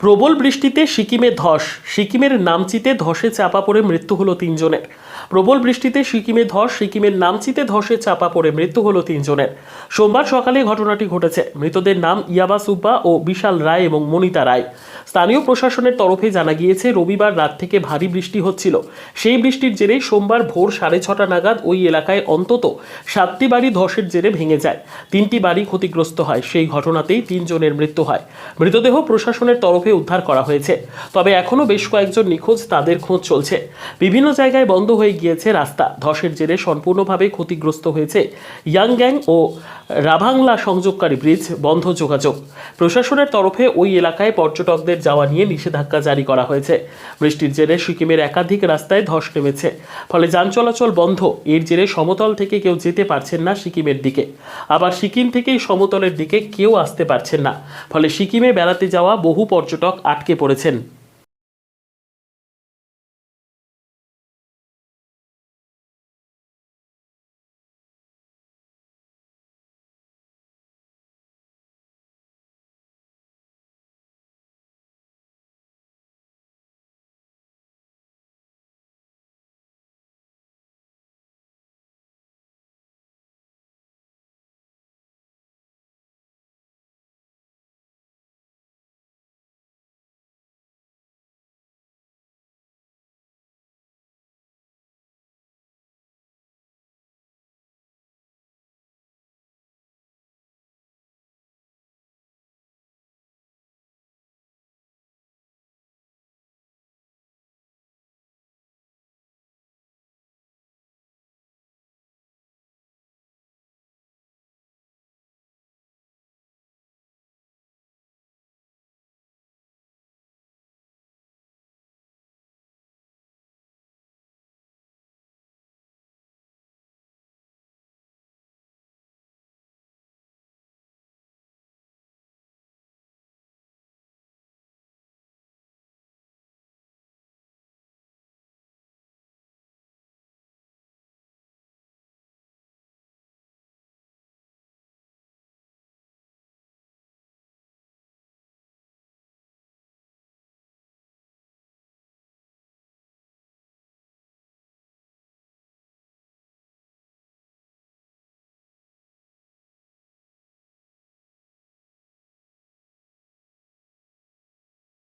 প্রবল বৃষ্টিতে সিকিমে ধস, সিকিমের নামচিতে ধসে চাপা পড়ে মৃত্যু হলো তিনজনের। প্রবল বৃষ্টিতে সিকিমে ধস, সিকিমের নামচিতে ধসে চাপা পড়ে মৃত্যু হলো তিনজনের। সোমবার সকালে ঘটনাটি ঘটেছে। মৃতদের নাম ইয়াবা সুব্বা ও বিশাল রায় এবং মনিতা রায়। স্থানীয় প্রশাসনের তরফে জানা গিয়েছে, রবিবার রাত থেকে ভারী বৃষ্টি হচ্ছিল। সেই বৃষ্টির জেরে সোমবার ভোর সাড়ে ছটা নাগাদ ওই এলাকায় অন্তত সাতটি বাড়ি ধসের জেরে ভেঙে যায়। তিনটি বাড়ি ক্ষতিগ্রস্ত হয়। সেই ঘটনাতেই তিনজনের মৃত্যু হয়। মৃতদেহ প্রশাসনের তরফে উদ্ধার করা হয়েছে। তবে এখনও বেশ কয়েকজন নিখোঁজ তাদের খোঁজ চলছে। বিভিন্ন জায়গায় বন্ধ হয়ে গিয়েছে রাস্তা। ধসের জেরে সম্পূর্ণভাবে ক্ষতিগ্রস্ত হয়েছে ইয়াংগ্যাং ও রাভাংলা সংযোগকারী ব্রিজ বন্ধ যোগাযোগ। প্রশাসনের তরফে ওই এলাকায় পর্যটকদের যাওয়া নিয়ে নিষেধাজ্ঞা জারি করা হয়েছে। বৃষ্টির জেরে সিকিমের একাধিক রাস্তায় ধস নেমেছে। ফলে যান চলাচল বন্ধ। এর জেরে সমতল থেকে কেউ যেতে পারছেন না সিকিমের দিকে। আবার সিকিম থেকেই সমতলের দিকে কেউ আসতে পারছেন না। ফলে সিকিমে বেড়াতে যাওয়া বহু পর্যটক আটকে পড়েছেন।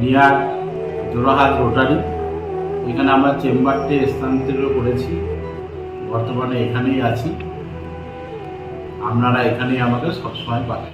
near Jorahat rotary. এখানে আমরা চেম্বারটি স্থানান্তরিত করেছি। বর্তমানে এখানেই আছি। আপনারা এখানেই আমাকে সবসময় পাবেন।